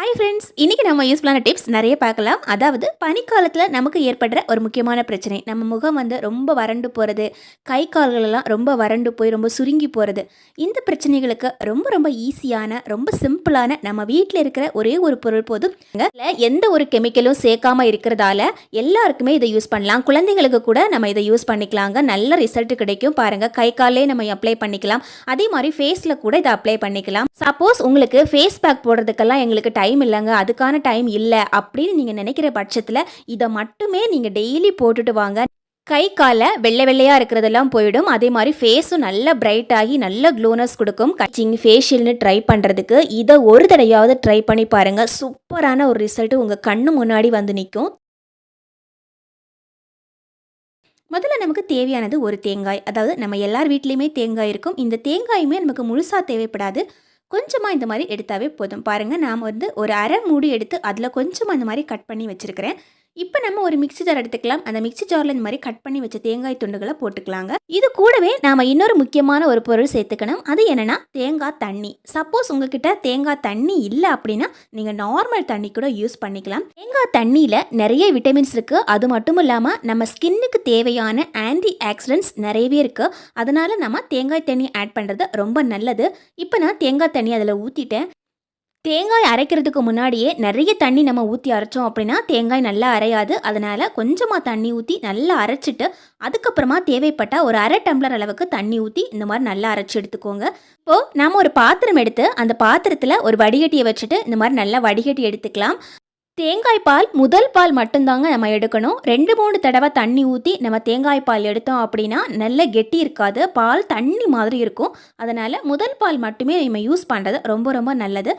Hi friends இன்றைக்கி நம்ம யூஸ்ஃபுல்லான டிப்ஸ் நிறைய பார்க்கலாம். அதாவது பனிக்காலத்தில் நமக்கு ஏற்படுற ஒரு முக்கியமான பிரச்சனை. நம்ம முகம் வந்து ரொம்ப வறண்டு போகிறது கை கால்களெல்லாம் ரொம்ப வறண்டு போய் ரொம்ப சுருங்கி போகிறது இந்த பிரச்சனைகளுக்கு ரொம்ப ரொம்ப ஈஸியான ரொம்ப சிம்பிளான நம்ம வீட்டில் இருக்கிற ஒரே ஒரு பொருள் போதும். இல்லை எந்த ஒரு கெமிக்கலும் சேர்க்காம இருக்கிறதால எல்லாருக்குமே இதை யூஸ் பண்ணலாம். குழந்தைங்களுக்கு கூட நம்ம இதை யூஸ் பண்ணிக்கலாங்க. நல்ல ரிசல்ட் கிடைக்கும். பாருங்கள் கை காலே நம்ம அப்ளை பண்ணிக்கலாம். அதே மாதிரி ஃபேஸில் கூட இதை அப்ளை பண்ணிக்கலாம். சப்போஸ் உங்களுக்கு ஃபேஸ் பேக் போடுறதுக்கெல்லாம் எங்களுக்கு டைம் இல்லைங்க அதுக்கான டைம் இல்லை அப்படின்னு நீங்கள் நினைக்கிற பட்சத்தில் இதை மட்டுமே நீங்கள் டெய்லி போட்டுட்டு வாங்க. கை காலை வெள்ளை வெள்ளையாக இருக்கிறதெல்லாம் போயிடும். அதே மாதிரி ஃபேஸும் நல்ல பிரைட் ஆகி நல்ல க்ளோனஸ் கொடுக்கும். கச்சிங் ஃபேஷியல்னு ட்ரை பண்ணுறதுக்கு இதை ஒரு தடையாவது ட்ரை பண்ணி பாருங்கள் சூப்பரான ஒரு ரிசல்ட்டு உங்கள் கண்ணு முன்னாடி வந்து நிற்கும் முதல்ல நமக்கு தேவையானது ஒரு தேங்காய். அதாவது நம்ம எல்லார் வீட்லேயுமே தேங்காய் இருக்கும். இந்த தேங்காயுமே நமக்கு முழுசாக தேவைப்படாது. கொஞ்சமாக இந்த மாதிரி எடுத்தாவே போதும். பாருங்கள் நாம் வந்து ஒரு அரை மூடி எடுத்து அதில் கொஞ்சமாக இந்த மாதிரி கட் பண்ணி வச்சுருக்கிறேன். இப்போ நம்ம ஒரு மிக்ஸி ஜார் எடுத்துக்கலாம். அந்த மிக்சி ஜாரில் இந்த மாதிரி கட் பண்ணி வச்ச தேங்காய் துண்டுகளை போட்டுக்கலாங்க. இது கூடவே நாம் இன்னொரு முக்கியமான ஒரு பொருள் சேர்த்துக்கணும். அது என்னென்னா தேங்காய் தண்ணி. சப்போஸ் உங்ககிட்ட தேங்காய் தண்ணி இல்லை அப்படின்னா நீங்கள் நார்மல் தண்ணி கூட யூஸ் பண்ணிக்கலாம். தேங்காய் தண்ணியில் நிறைய விட்டமின்ஸ் இருக்குது அது மட்டும் இல்லாமல் நம்ம ஸ்கின்னுக்கு தேவையான ஆன்டி ஆக்சிடென்ட்ஸ் நிறையவே இருக்குது அதனால் நம்ம தேங்காய் தண்ணி ஆட் பண்ணுறது ரொம்ப நல்லது. இப்போ நான் தேங்காய் தண்ணி அதில் ஊற்றிட்டேன் தேங்காய் அரைக்கிறதுக்கு முன்னாடியே நிறைய தண்ணி நம்ம ஊற்றி அரைச்சோம் அப்படின்னா தேங்காய் நல்லா அரையாது. அதனால் கொஞ்சமாக தண்ணி ஊற்றி நல்லா அரைச்சிட்டு அதுக்கப்புறமா தேவைப்பட்டால் ஒரு அரை டம்ளர் அளவுக்கு தண்ணி ஊற்றி இந்த மாதிரி நல்லா அரைச்சி எடுத்துக்கோங்க. இப்போது நாம் ஒரு பாத்திரம் எடுத்து அந்த பாத்திரத்தில் ஒரு வடிகட்டியை வச்சுட்டு இந்த மாதிரி நல்லா வடிகட்டி எடுத்துக்கலாம். தேங்காய் பால் முதல் பால் மட்டும்தாங்க நம்ம எடுக்கணும். ரெண்டு மூணு தடவை தண்ணி ஊற்றி நம்ம தேங்காய் பால் எடுத்தோம் அப்படின்னா நல்ல கெட்டி இருக்காது. பால் தண்ணி மாதிரி இருக்கும். அதனால் முதல் பால் மட்டுமே நம்ம யூஸ் பண்ணுறது ரொம்ப ரொம்ப நல்லது.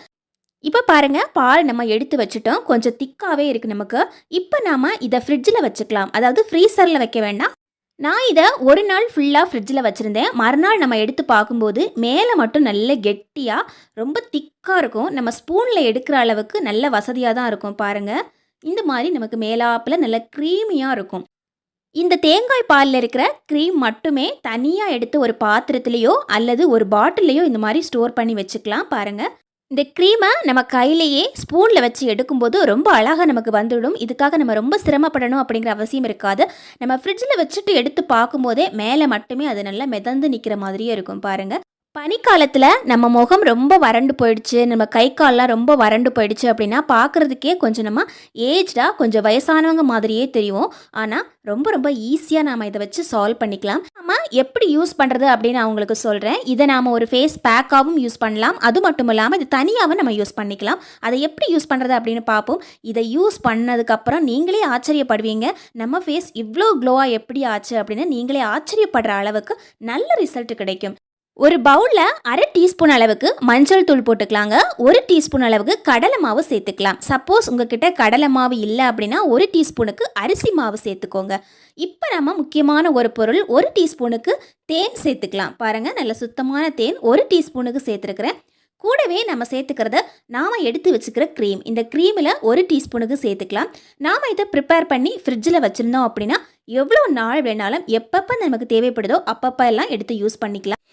இப்போ பாருங்கள் பால் நம்ம எடுத்து வச்சுட்டோம். கொஞ்சம் திக்காகவே இருக்குது நமக்கு. இப்போ நாம் இதை ஃப்ரிட்ஜில் வச்சுக்கலாம். அதாவது ஃப்ரீசரில் வைக்க வேண்டாம். நான் இதை ஒரு நாள் ஃபுல்லாக ஃப்ரிட்ஜில் வச்சுருந்தேன். மறுநாள் நம்ம எடுத்து பார்க்கும்போது மேலே மட்டும் நல்ல கெட்டியாக ரொம்ப திக்காக இருக்கும். நம்ம ஸ்பூனில் எடுக்கிற அளவுக்கு நல்ல வசதியாக தான் இருக்கும் பாருங்கள் இந்த மாதிரி நமக்கு மேலாப்பில் நல்ல க்ரீமியாக இருக்கும். இந்த தேங்காய் பாலில் இருக்கிற க்ரீம் மட்டுமே தனியாக எடுத்து ஒரு பாத்திரத்துலேயோ அல்லது ஒரு பாட்டிலையோ இந்த மாதிரி ஸ்டோர் பண்ணி வச்சுக்கலாம் பாருங்கள் இந்த க்ரீமை நம்ம கையிலேயே ஸ்பூனில் வச்சு எடுக்கும்போது ரொம்ப அழகாக நமக்கு வந்துவிடும் இதுக்காக நம்ம ரொம்ப சிரமப்படணும் அப்படிங்கிற அவசியம் இருக்காது. நம்ம ஃப்ரிட்ஜில் வச்சுட்டு எடுத்து பார்க்கும்போதே மேலே மட்டுமே அது நல்லா மிதந்து நிற்கிற மாதிரியே இருக்கும் பாருங்கள் பனிக்காலத்தில் நம்ம முகம் ரொம்ப வறண்டு போயிடுச்சு நம்ம கை கால்லாம் ரொம்ப வறண்டு போயிடுச்சு அப்படின்னா பார்க்குறதுக்கே கொஞ்சம் நம்ம ஏஜ்டாக கொஞ்சம் வயசானவங்க மாதிரியே தெரியும். ஆனால் ரொம்ப ரொம்ப ஈஸியாக நாம் இதை வச்சு சால்வ் பண்ணிக்கலாம். நம்ம எப்படி யூஸ் பண்ணுறது அப்படின்னு அவங்களுக்கு சொல்கிறேன் இதை நாம் ஒரு ஃபேஸ் பேக்காகவும் யூஸ் பண்ணலாம். அது மட்டும் இல்லாமல் இது தனியாகவும் நம்ம யூஸ் பண்ணிக்கலாம். அதை எப்படி யூஸ் பண்ணுறது அப்படின்னு பார்ப்போம். இதை யூஸ் பண்ணதுக்கப்புறம் நீங்களே ஆச்சரியப்படுவீங்க. நம்ம ஃபேஸ் இவ்வளோ க்ளோவாக எப்படி ஆச்சு அப்படின்னு நீங்களே ஆச்சரியப்படுற அளவுக்கு நல்ல ரிசல்ட் கிடைக்கும். ஒரு பவுலில் அரை டீஸ்பூன் அளவுக்கு மஞ்சள் தூள் போட்டுக்கலாங்க. ஒரு டீஸ்பூன் அளவுக்கு கடலை மாவு சேர்த்துக்கலாம். சப்போஸ் உங்ககிட்ட கடலை மாவு இல்லை அப்படின்னா ஒரு டீஸ்பூனுக்கு அரிசி மாவு சேர்த்துக்கோங்க. இப்போ நம்ம முக்கியமான ஒரு பொருள் ஒரு டீஸ்பூனுக்கு தேன் சேர்த்துக்கலாம். பாருங்கள் நல்ல சுத்தமான தேன் ஒரு டீஸ்பூனுக்கு சேர்த்துருக்குறேன். கூடவே நம்ம சேர்த்துக்கிறத நாம் எடுத்து வச்சுக்கிற க்ரீம் இந்த க்ரீமில் ஒரு டீஸ்பூனுக்கு சேர்த்துக்கலாம். நாம் இதை ப்ரிப்பேர் பண்ணி ஃப்ரிட்ஜில் வச்சுருந்தோம் அப்படின்னா எவ்வளோ நாள் வேணாலும் எப்பப்போ நமக்கு தேவைப்படுதோ அப்பப்போ எல்லாம் எடுத்து யூஸ் பண்ணிக்கலாம்.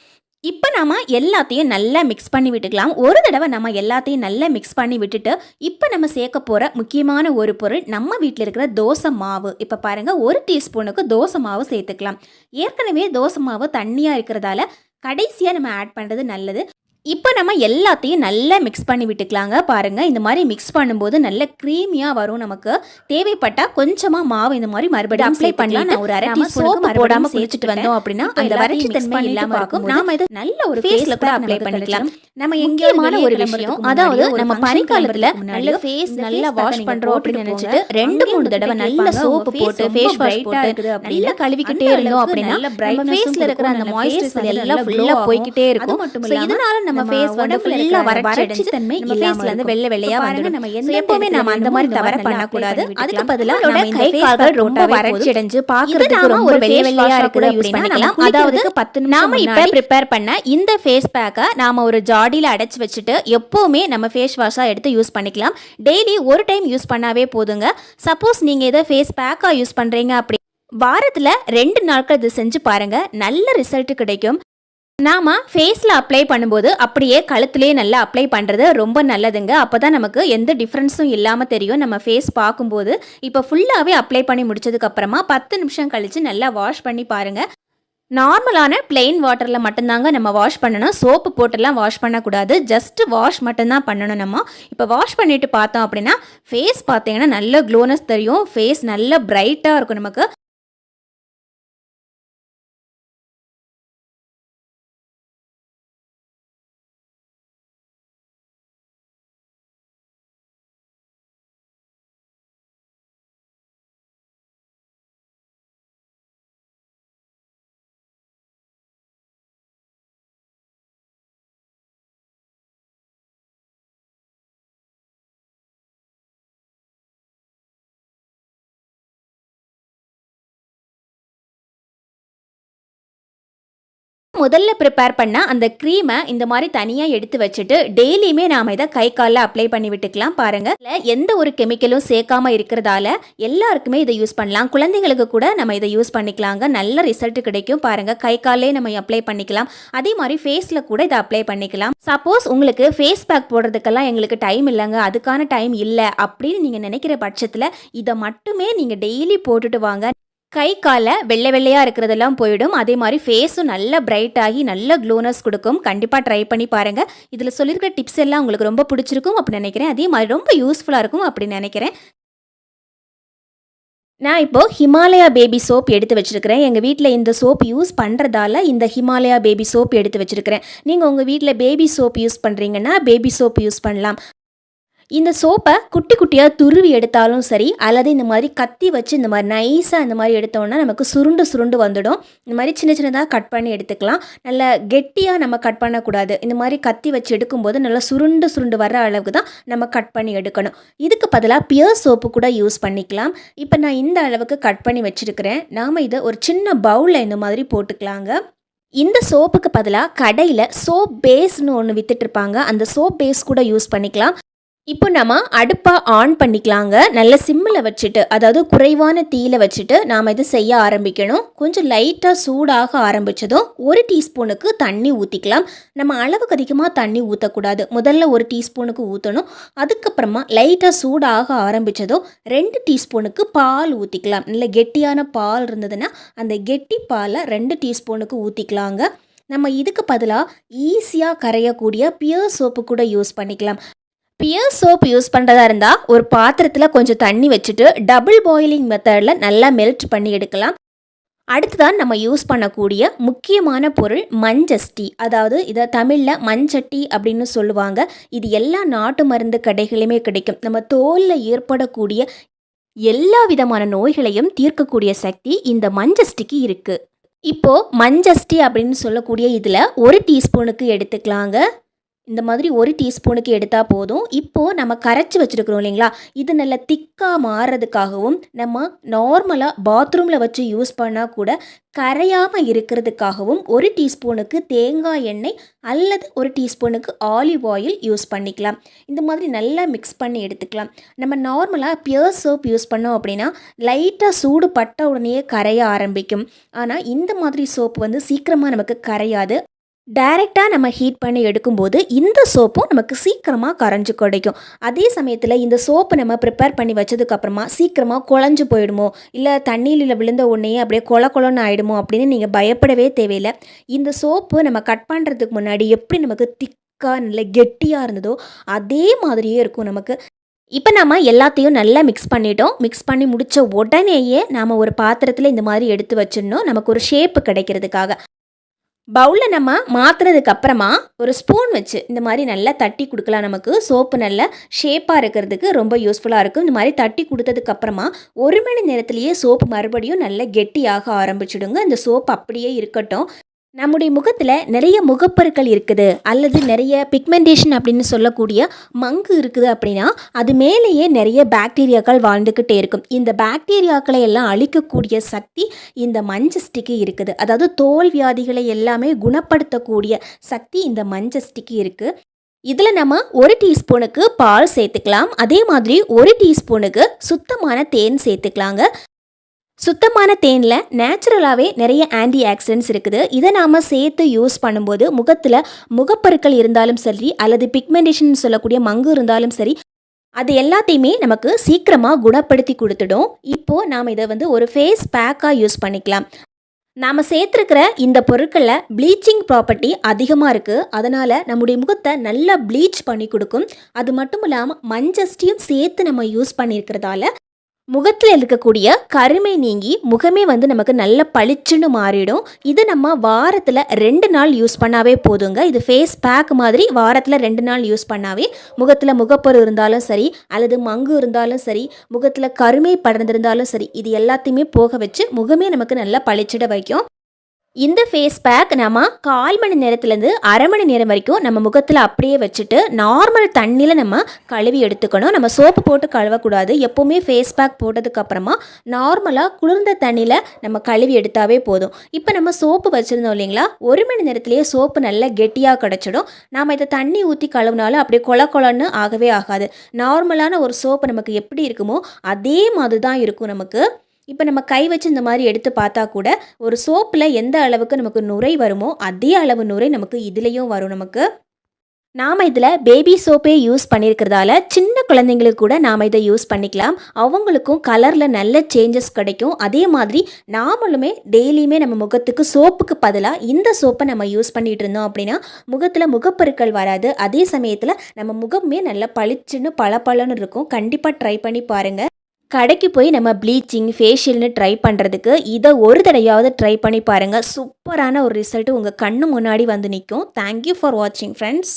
இப்போ நம்ம எல்லாத்தையும் நல்லா மிக்ஸ் பண்ணி விட்டுக்கலாம். ஒரு தடவை நம்ம எல்லாத்தையும் நல்லா மிக்ஸ் பண்ணி விட்டுட்டு இப்போ நம்ம சேர்க்க போகிற முக்கியமான ஒரு பொருள் நம்ம வீட்டில் இருக்கிற தோசை மாவு. இப்போ பாருங்கள் ஒரு டீஸ்பூனுக்கு தோசை மாவு சேர்த்துக்கலாம். ஏற்கனவே தோசை மாவு தண்ணியாக இருக்கிறதால கடைசியாக நம்ம ஆட் பண்ணுறது நல்லது. இப்போ நம்ம எல்லாத்தையும் நல்லா மிக்ஸ் பண்ணி விட்டுக்கலாங்க. பாருங்கள் இந்த மாதிரி மிக்ஸ் பண்ணும்போது நல்ல க்ரீமியாக வரும் நமக்கு. தேவைப்பட்டால் கொஞ்சமாக மாவு இந்த மாதிரி மறுபடியும் அப்ளை பண்ணலாம். நான் ஒரு அரை சோப்பு போடாமல் சேர்த்துட்டு வந்தோம் அப்படின்னா அந்த வறட்சி தன்மை இல்லாமல் இருக்கும் நாம இது நல்ல ஒரு ஃபேஸில் கூட அப்ளை பண்ணிக்கலாம். நம்ம எங்கேயுமான ஒரு விஷயம். அதாவது நம்ம பனிக்காலத்தில் நல்ல ஃபேஸ் நல்லா வாஷ் பண்ணுறோம் அப்படின்னு நினச்சிட்டு ரெண்டு மூணு தடவை நல்ல சோப்பு போட்டு ஃபேஸ் வாஷ் போட்டு நல்லா கழுவிக்கிட்டே இருந்தோம் அப்படின்னா நம்ம ஃபேஸில் இருக்கிற அந்த மாய்ஸ்சரைசர் எல்லாம் ஃபுல்லாக போய்கிட்டே இருக்கும். இதனால நம்ம ஃபேஸ் வந்து ஃபுல்லா வறட்சி தன்மை நம்ம ஃபேஸ்ல இருந்து வெள்ளை வெள்ளையா வந்துடும். நம்ம எப்பவுமே நாம அந்த மாதிரி தவற பண்ண கூடாது அதுக்கு பதிலா நம்ம கை கால்கள் ரொம்ப வறட்சி அடைஞ்சு பாக்குறதுக்கு ரொம்ப வெள்ளை வெள்ளையா இருக்குது யூஸ் பண்ணிக்கலாம். அதாவது பத்து நாம இப்ப ப்ரிப்பேர் பண்ண இந்த ஃபேஸ் பேக்கை நாம ஒரு ஜாடியில அடைச்சு வச்சுட்டு எப்பவுமே நம்ம ஃபேஸ் வாஷா எடுத்து யூஸ் பண்ணிக்கலாம். டெய்லி ஒரு டைம் யூஸ் பண்ணாவே போதுங்க. சப்போஸ் நீங்க இதை ஃபேஸ் பேக்கா யூஸ் பண்றீங்க அப்படி வாரத்துல ரெண்டு நாட்கள் இது செஞ்சு பாருங்க. நல்ல ரிசல்ட் கிடைக்கும். நாம் ஃபேஸில் அப்ளை பண்ணும்போது அப்படியே கழுத்துலேயே நல்லா அப்ளை பண்ணுறது ரொம்ப நல்லதுங்க. அப்போ தான் நமக்கு எந்த டிஃப்ரென்ஸும் இல்லாமல் தெரியும். நம்ம ஃபேஸ் பார்க்கும்போது இப்போ ஃபுல்லாகவே அப்ளை பண்ணி முடிச்சதுக்கப்புறமா பத்து நிமிஷம் கழித்து நல்லா வாஷ் பண்ணி பாருங்கள் நார்மலான பிளெயின் வாட்டரில் மட்டும்தாங்க நம்ம வாஷ் பண்ணணும். சோப்பு போட்டெல்லாம் வாஷ் பண்ணக்கூடாது. ஜஸ்ட் வாஷ் மட்டும்தான் பண்ணணும் நம்ம. இப்போ வாஷ் பண்ணிவிட்டு பார்த்தோம் அப்படின்னா ஃபேஸ் பார்த்தீங்கன்னா நல்ல க்ளோனஸ் தெரியும். ஃபேஸ் நல்ல பிரைட்டாக இருக்கும் நமக்கு. முதல்ல ப்ரிப்பேர் பண்ண அந்த க்ரீமை இந்த மாதிரி தனியாக எடுத்து வச்சுட்டு டெய்லியுமே நாம் இதை கை காலில் அப்ளை பண்ணி விட்டுக்கலாம். பாருங்க. எந்த ஒரு கெமிக்கலும் சேர்க்காம இருக்கிறதால எல்லாருக்குமே இதை யூஸ் பண்ணலாம். குழந்தைகளுக்கு கூட நம்ம இதை யூஸ் பண்ணிக்கலாங்க. நல்ல ரிசல்ட் கிடைக்கும். பாருங்க. கை காலே நம்ம அப்ளை பண்ணிக்கலாம். அதே மாதிரி ஃபேஸில் கூட இதை அப்ளை பண்ணிக்கலாம். சப்போஸ் உங்களுக்கு ஃபேஸ் பேக் போடுறதுக்கெல்லாம் எங்களுக்கு டைம் இல்லைங்க. அதுக்கான டைம் இல்லை. அப்படின்னு நீங்கள் நினைக்கிற பட்சத்தில் இதை மட்டுமே நீங்கள் டெய்லி போட்டுட்டு வாங்க. கை காலை வெள்ளை வெள்ளையாக இருக்கிறதெல்லாம் போயிடும். அதே மாதிரி ஃபேஸும் நல்ல பிரைட் ஆகி நல்ல க்ளோனஸ் கொடுக்கும். கண்டிப்பாக ட்ரை பண்ணி பாருங்கள் இதில் சொல்லியிருக்கிற டிப்ஸ் எல்லாம் உங்களுக்கு ரொம்ப பிடிச்சிருக்கும் அப்படின்னு நினைக்கிறேன். அதே மாதிரி ரொம்ப யூஸ்ஃபுல்லாக இருக்கும் அப்படின்னு நினைக்கிறேன். நான் இப்போது ஹிமாலயா பேபி சோப் எடுத்து வச்சுருக்கிறேன். எங்கள் வீட்டில் இந்த சோப் யூஸ் பண்ணுறதால இந்த ஹிமாலயா பேபி சோப் எடுத்து வச்சுருக்கிறேன். நீங்கள் உங்கள் வீட்டில் பேபி சோப் யூஸ் பண்ணுறீங்கன்னா பேபி சோப் யூஸ் பண்ணலாம். இந்த சோப்பை குட்டி குட்டியாக துருவி எடுத்தாலும் சரி அல்லது இந்த மாதிரி கத்தி வச்சு இந்த மாதிரி நைஸாக இந்த மாதிரி எடுத்தோம்னா நமக்கு சுருண்டு சுருண்டு வந்துடும். இந்த மாதிரி சின்ன சின்னதாக கட் பண்ணி எடுத்துக்கலாம். நல்ல கெட்டியாக நம்ம கட் பண்ணக்கூடாது. இந்த மாதிரி கத்தி வச்சு எடுக்கும்போது நல்லா சுருண்டு சுருண்டு வர அளவுக்கு தான் நம்ம கட் பண்ணி எடுக்கணும். இதுக்கு பதிலாக பியர் சோப்பு கூட யூஸ் பண்ணிக்கலாம். இப்போ நான் இந்த அளவுக்கு கட் பண்ணி வச்சுருக்கிறேன். நாம் இதை ஒரு சின்ன பவுலில் இந்த மாதிரி போட்டுக்கலாங்க. இந்த சோப்புக்கு பதிலாக கடையில் சோப் பேஸ்னு ஒன்று விற்றுட்ருப்பாங்க அந்த சோப் பேஸ் கூட யூஸ் பண்ணிக்கலாம். இப்போ நம்ம அடுப்பை ஆன் பண்ணிக்கலாங்க. நல்ல சிம்மில் வச்சுட்டு அதாவது குறைவான தீயில் வச்சுட்டு நாம் இது செய்ய ஆரம்பிக்கணும். கொஞ்சம் லைட்டாக சூடாக ஆரம்பித்ததும் ஒரு டீஸ்பூனுக்கு தண்ணி ஊற்றிக்கலாம் நம்ம அளவுக்கு அதிகமாக தண்ணி ஊற்றக்கூடாது முதல்ல ஒரு டீஸ்பூனுக்கு ஊற்றணும் அதுக்கப்புறமா லைட்டாக சூடாக ஆரம்பித்ததும் ரெண்டு டீஸ்பூனுக்கு பால் ஊற்றிக்கலாம் நல்ல கெட்டியான பால் இருந்ததுன்னா அந்த கெட்டி பாலை ரெண்டு டீஸ்பூனுக்கு ஊற்றிக்கலாங்க நம்ம இதுக்கு பதிலாக ஈஸியாக கரையக்கூடிய பியர் சோப்பு கூட யூஸ் பண்ணிக்கலாம். பியர் சோப் யூஸ் பண்ணுறதா இருந்தால் ஒரு பாத்திரத்தில் கொஞ்சம் தண்ணி வச்சுட்டு டபுள் பாயிலிங் மெத்தடில் நல்லா மெல்ட் பண்ணி எடுக்கலாம். அடுத்ததான் நம்ம யூஸ் பண்ணக்கூடிய முக்கியமான பொருள் மஞ்சஸ்டி அதாவது இதை தமிழில் மஞ்சட்டி அப்படின்னு சொல்லுவாங்க. இது எல்லா நாட்டு மருந்து கடைகளுமே கிடைக்கும். நம்ம தோலில் ஏற்படக்கூடிய எல்லா விதமான நோய்களையும் தீர்க்கக்கூடிய சக்தி இந்த மஞ்சஸ்டிக்கு இருக்குது இப்போது மஞ்சஸ்டி அப்படின்னு சொல்லக்கூடிய இதில் ஒரு டீஸ்பூனுக்கு எடுத்துக்கலாங்க. இந்த மாதிரி ஒரு டீஸ்பூனுக்கு எடுத்தால் போதும். இப்போது நம்ம கரைச்சி வச்சுருக்குறோம் இல்லைங்களா? இது நல்லா திக்காக மாறுறதுக்காகவும் நம்ம நார்மலாக பாத்ரூமில் வச்சு யூஸ் பண்ணால் கூட கரையாமல் இருக்கிறதுக்காகவும் ஒரு டீஸ்பூனுக்கு தேங்காய் எண்ணெய் அல்லது ஒரு டீஸ்பூனுக்கு ஆலிவ் ஆயில் யூஸ் பண்ணிக்கலாம். இந்த மாதிரி நல்லா மிக்ஸ் பண்ணி எடுத்துக்கலாம். நம்ம நார்மலாக பியர் சோப் யூஸ் பண்ணோம் அப்படின்னா லைட்டாக சூடு பட்ட உடனே கரைய ஆரம்பிக்கும். ஆனால் இந்த மாதிரி சோப் வந்து சீக்கிரமாக நமக்கு கரையாது. டைரெக்டாக நம்ம ஹீட் பண்ணி எடுக்கும்போது இந்த சோப்பும் நமக்கு சீக்கிரமாக கரைஞ்சி கிடைக்கும். அதே சமயத்தில் இந்த சோப்பு நம்ம ப்ரிப்பேர் பண்ணி வச்சதுக்கப்புறமா சீக்கிரமாக குழஞ்சு போயிடுமோ? இல்லை தண்ணியில் விழுந்த உடனே அப்படியே கொல கொலன்னு ஆகிடுமோ அப்படின்னு நீங்கள் பயப்படவே தேவையில்லை. இந்த சோப்பு நம்ம கட் பண்ணுறதுக்கு முன்னாடி எப்படி நமக்கு திக்காக நல்ல கெட்டியாக இருந்ததோ அதே மாதிரியே இருக்கும் நமக்கு. இப்போ நம்ம எல்லாத்தையும் நல்லா மிக்ஸ் பண்ணிட்டோம். மிக்ஸ் பண்ணி முடித்த உடனேயே நாம் ஒரு பாத்திரத்தில் இந்த மாதிரி எடுத்து வச்சிடணும். நமக்கு ஒரு ஷேப்பு கிடைக்கிறதுக்காக. பவுலில் நம்ம மாற்றுறதுக்கு அப்புறமா ஒரு ஸ்பூன் வச்சு இந்த மாதிரி நல்லா தட்டி கொடுக்கலாம் நமக்கு. சோப்பு நல்லா ஷேப்பாக இருக்கிறதுக்கு ரொம்ப யூஸ்ஃபுல்லாக இருக்கும். இந்த மாதிரி தட்டி கொடுத்ததுக்கு அப்புறமா ஒரு மணி நேரத்துலேயே சோப்பு மறுபடியும் நல்லா கெட்டியாக ஆரம்பிச்சிடுங்க. இந்த சோப்பு அப்படியே இருக்கட்டும். நம்முடைய முகத்தில் நிறைய முகப்பருக்கள் இருக்குது. அல்லது நிறைய பிக்மெண்டேஷன் அப்படின்னு சொல்லக்கூடிய மங்கு இருக்குது அப்படின்னா அது மேலேயே நிறைய பாக்டீரியாக்கள் வாழ்ந்துக்கிட்டே இருக்கும். இந்த பாக்டீரியாக்களை எல்லாம் அழிக்கக்கூடிய சக்தி இந்த மஞ்சஸ்டிக்கு இருக்குது. அதாவது தோல் வியாதிகளை எல்லாமே குணப்படுத்தக்கூடிய சக்தி இந்த மஞ்சஸ்டிக்கு இருக்குது இதில் நம்ம ஒரு டீஸ்பூனுக்கு பால் சேர்த்துக்கலாம். அதே மாதிரி ஒரு டீஸ்பூனுக்கு சுத்தமான தேன் சேர்த்துக்கலாங்க. சுத்தமான தேனில் நேச்சுரலாகவே நிறைய ஆன்டி ஆக்சிடென்ட்ஸ் இருக்குது. இதை நாம் சேர்த்து யூஸ் பண்ணும்போது முகத்தில் முகப்பருக்கள் இருந்தாலும் சரி அல்லது பிக்மெண்டேஷன் சொல்லக்கூடிய மங்கு இருந்தாலும் சரி அது எல்லாத்தையுமே நமக்கு சீக்கிரமாக குணப்படுத்தி கொடுத்துடும். இப்போது நாம் இதை வந்து ஒரு ஃபேஸ் பேக்காக யூஸ் பண்ணிக்கலாம். நாம் சேர்த்துருக்கிற இந்த பொருட்களில் ப்ளீச்சிங் ப்ராப்பர்ட்டி அதிகமாக இருக்குது அதனால் நம்முடைய முகத்தை நல்லா ப்ளீச் பண்ணி கொடுக்கும். அது மட்டும் இல்லாமல் மஞ்சஸ்டியும் சேர்த்து நம்ம யூஸ் பண்ணியிருக்கிறதால முகத்தில் இருக்கக்கூடிய கருமை நீங்கி முகமே வந்து நமக்கு நல்ல பளிச்சுன்னு மாறிடும். இது நம்ம வாரத்தில் ரெண்டு நாள் யூஸ் பண்ணாவே போதுங்க. இது ஃபேஸ் பேக் மாதிரி வாரத்தில் ரெண்டு நாள் யூஸ் பண்ணாவே முகத்தில் முகப்பரு இருந்தாலும் சரி அல்லது மங்கு இருந்தாலும் சரி முகத்தில் கருமை படர்ந்திருந்தாலும் சரி இது எல்லாத்தையுமே போக வச்சு முகமே நமக்கு நல்லா பளிச்சிட வைக்கும். இந்த ஃபேஸ் பேக் நம்ம கால் மணி நேரத்துலேருந்து அரை மணி நேரம் வரைக்கும் நம்ம முகத்தில் அப்படியே வச்சுட்டு நார்மல் தண்ணியில் நம்ம கழுவி எடுத்துக்கணும். நம்ம சோப்பு போட்டு கழுவக்கூடாது. எப்போவுமே ஃபேஸ் பேக் போட்டதுக்கப்புறமா நார்மலாக குளிர்ந்த தண்ணியில் நம்ம கழுவி எடுத்தாவே போதும். இப்போ நம்ம சோப்பு வச்சுருந்தோம் இல்லைங்களா? ஒரு மணி நேரத்துலேயே சோப்பு நல்லா கெட்டியாக கிடச்சிடும். நாம் இதை தண்ணி ஊற்றி கழுவினாலும் அப்படியே கொல கொலன்னு ஆகவே ஆகாது. நார்மலான ஒரு சோப்பு நமக்கு எப்படி இருக்குமோ அதே மாதிரி தான் இருக்கும் நமக்கு. இப்போ நம்ம கை வச்சு இந்த மாதிரி எடுத்து பார்த்தா கூட ஒரு சோப்பில் எந்த அளவுக்கு நமக்கு நுரை வருமோ அதே அளவு நுரை நமக்கு இதுலேயும் வரும் நமக்கு. நாம் இதில் பேபி சோப்பே யூஸ் பண்ணியிருக்கிறதால சின்ன குழந்தைங்களுக்கு கூட நாம் இதை யூஸ் பண்ணிக்கலாம். அவங்களுக்கும் கலரில் நல்ல சேஞ்சஸ் கிடைக்கும். அதே மாதிரி நாமளுமே டெய்லியுமே நம்ம முகத்துக்கு சோப்புக்கு பதிலாக இந்த சோப்பை நம்ம யூஸ் பண்ணிகிட்டு இருந்தோம் அப்படின்னா முகத்தில் முகப்பெருக்கள் வராது. அதே சமயத்தில் நம்ம முகமே நல்லா பளிச்சுன்னு பளபளன்னு இருக்கும். கண்டிப்பாக ட்ரை பண்ணி பாருங்கள் கடைக்கு போய் நம்ம ப்ளீச்சிங் ஃபேஷியல்னு ட்ரை பண்ணுறதுக்கு இதை ஒரு தடையாவது ட்ரை பண்ணி பாருங்கள் சூப்பரான ஒரு ரிசல்ட்டு உங்கள் கண்ணு முன்னாடி வந்து நிற்கும் தேங்க்யூ ஃபார் வாட்சிங் ஃப்ரெண்ட்ஸ்